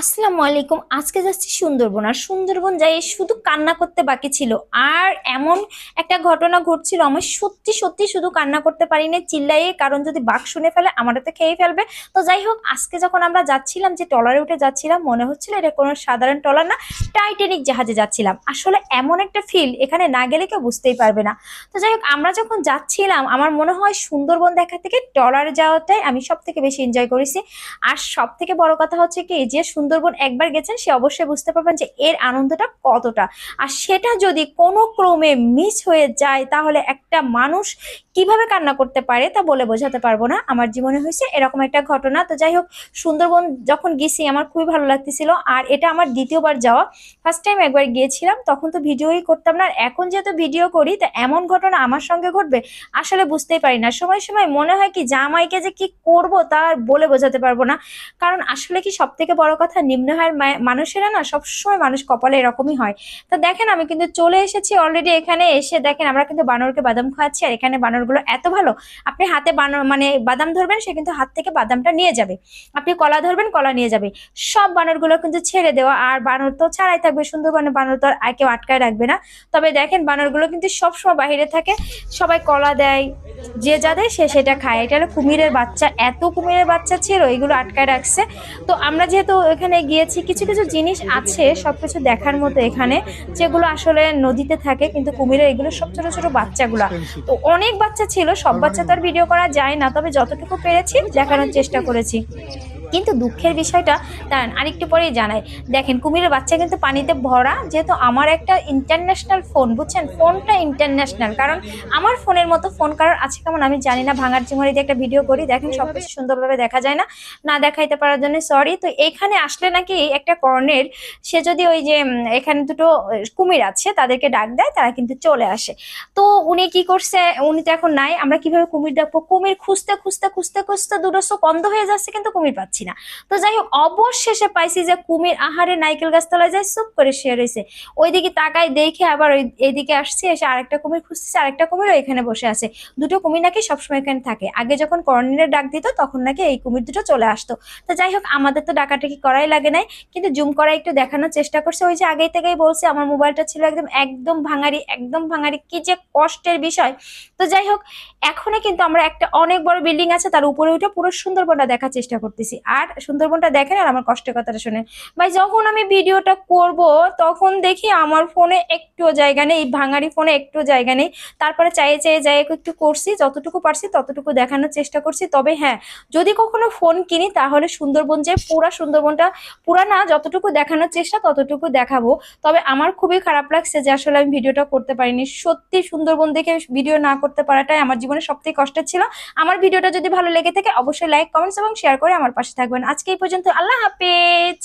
আসসালামু আলাইকুম। আজকে যাচ্ছি সুন্দরবন। আর সুন্দরবন যাই, শুধু কান্না করতে বাকি ছিল। আর এমন একটা ঘটনা ঘটছিল আমার সত্যি সত্যি শুধু কান্না করতে পারি না চিল্লাইয়ে, কারণ যদি বাঘ শুনে ফেলে আমারও তো খেয়ে ফেলবে। তো যাই হোক, আজকে যখন আমরা যাচ্ছিলাম, যে ট্রলারে উঠে যাচ্ছিলাম, মনে হচ্ছিল এটা কোনো সাধারণ ট্রলার না, টাইটানিক জাহাজে যাচ্ছিলাম। আসলে এমন একটা ফিল এখানে না গেলে কেউ বুঝতেই পারবে না। তো যাই হোক, আমরা যখন যাচ্ছিলাম, আমার মনে হয় সুন্দরবন দেখা থেকে ট্রলারে যাওয়াটাই আমি সব থেকে বেশি এনজয় করেছি। আর সব থেকে বড় কথা হচ্ছে কি, যে সুন্দরবন একবার গেছেন, সে অবশ্যই বুঝতে পারবেন যে এর আনন্দটা কতটা। আর সেটা যদি কোনো ক্রমে মিস হয়ে যায়, তাহলে একটা মানুষ কীভাবে কান্না করতে পারে তা বলে বোঝাতে পারব না। আমার জীবনে হয়েছে এরকম একটা ঘটনা। তো যাই হোক, সুন্দরবন যখন গেছি, আমার খুবই ভালো লাগতেছিল। আর এটা আমার দ্বিতীয়বার যাওয়া। ফার্স্ট টাইম একবার গিয়েছিলাম, তখন তো ভিডিওই করতাম না। আর এখন যেহেতু ভিডিও করি, তা এমন ঘটনা আমার সঙ্গে ঘটবে, আসলে বুঝতেই পারি না। সময় সময় মনে হয় কি, জামাইকে যে কি করব তা বলে বোঝাতে পারব না। কারণ আসলে কি সব থেকে বড় কথা, নিম্ন আয়ের মানুষেরা না সবসময় মানুষ কপালে এরকমই হয়। তো দেখেন, আমি কিন্তু চলে এসেছি অলরেডি এখানে এসে দেখেন, আমরা কিন্তু বানরকে বাদাম খাওয়াচ্ছি, আর এখানে বানরগুলো এত ভালো, আপনি হাতে বানর মানে বাদাম ধরবেন, সে কিন্তু হাত থেকে বাদামটা নিয়ে যাবে। আপনি কলা ধরবেন, কলা নিয়ে যাবে। সব বানরগুলো কিন্তু ছেড়ে দেওয়া, আর বানর তো ছাড়াই থাকবে সুন্দরবনে বানর তো আর কেউ আটকায় রাখবে না। তবে দেখেন, বানরগুলো কিন্তু সবসময় বাইরে থাকে, সবাই কলা দেয়, যে যা দেয় সে সেটা খায়। এটা হলো কুমিরের বাচ্চা, এত কুমিরের বাচ্চা ছিল, এগুলো আটকায় রাখছে। তো আমরা যেহেতু এখানে গিয়েছি, কিছু কিছু জিনিস আছে, সবকিছু দেখার মতো এখানে, যেগুলো আসলে নদীতে থাকে, কিন্তু কুমিরের এগুলো সব ছোট ছোট বাচ্চাগুলা। তো অনেক বাচ্চা ছিল সব বাচ্চা তো আর ভিডিও করা যায় না তবে যতটুকু পেরেছি দেখানোর চেষ্টা করেছি। কিন্তু দুঃখের বিষয়টা দাঁড়ান আরেকটু পরেই জানাই। দেখেন কুমিরের বাচ্চা কিন্তু পানিতে ভরা যেহেতু আমার একটা ইন্টারন্যাশনাল ফোন বুঝছেন? ফোনটা ইন্টারন্যাশনাল কারণ আমার ফোনের মতো ফোন কারোর আছে কেমন আমি জানি না। ভাঙার চিমারি দিয়ে একটা ভিডিও করি দেখেন সব কিছু সুন্দরভাবে দেখা যায় না না দেখাইতে পারার জন্য সরি তো এইখানে আসলে নাকি একটা কর্নের সে যদি ওই যে এখানে দুটো কুমির আছে তাদেরকে ডাক দেয় তারা কিন্তু চলে আসে। তো উনি কি করছে উনি তো এখন নাই আমরা কীভাবে কুমির ডাকবো? কুমির খুঁজতে খুঁজতে খুঁজতে খুঁজতে দুটো চোখ বন্ধ হয়ে যাচ্ছে কিন্তু কুমির পাচ্ছি না। তো যাই হোক, অবশেষে পাইছি যে কুমির আহারে নাইকেল গাছতলায় যায়, চুপ করে শুয়ে রয়েছে ওইদিকে তাকাই দেখে আবার ওই এইদিকে আসছে, এসে আরেকটা কুমির খুঁজতেছে, আরেকটা কুমির এখানে বসে আছে। দুটো কুমির নাকি সবসময় এখানে থাকে। আগে যখন কর্নিনের ডাক দিত, তখন নাকি এই কুমির দুটো চলে আসতো। তো যাই হোক, আমাদের তো ডাকাটাকি করাই লাগে নাই, কিন্তু জুম করা একটু দেখানোর চেষ্টা করছে। ওই যে আগেই থেকেই বলছে, আমার মোবাইলটা ছিল একদম একদম ভাঙারি একদম ভাঙারি, কি যে কষ্টের বিষয়। তো যাই হোক এখনও কিন্তু আমরা একটা অনেক বড় বিল্ডিং আছে, তার উপরে উঠে পুরো সুন্দরবনটা দেখার চেষ্টা করতেছি। আর সুন্দরবনটা দেখেন আর আমার কষ্টের কথাটা শুনে। ভাই, যখন আমি ভিডিওটা করব, তখন দেখি আমার ফোনে একটুও জায়গা নেই ভাঙারি ফোনে একটুও জায়গা নেই। তারপরে চাইয়ে চাইয়ে যাই, একটু করছি, যতটুকু পারছি ততটুকু দেখানোর চেষ্টা করছি। তবে হ্যাঁ যদি কখনো ফোন কিনি, তাহলে সুন্দরবন যে পুরা সুন্দরবনটা, পুরা না, যতটুকু দেখানোর চেষ্টা, ততটুকু দেখাবো। তবে আমার খুবই খারাপ লাগছে যে আসলে আমি ভিডিওটা করতে পারিনি। সত্যি সুন্দরবন দেখে ভিডিও না করতে পারাটাই আমার জীবনে সবথেকে কষ্টের ছিল। আমার ভিডিওটা যদি ভালো লেগে থাকে, অবশ্যই লাইক কমেন্টস এবং শেয়ার করে আমার পাশে থাকবেন। আজকে এই পর্যন্ত আল্লাহ হাফেজ।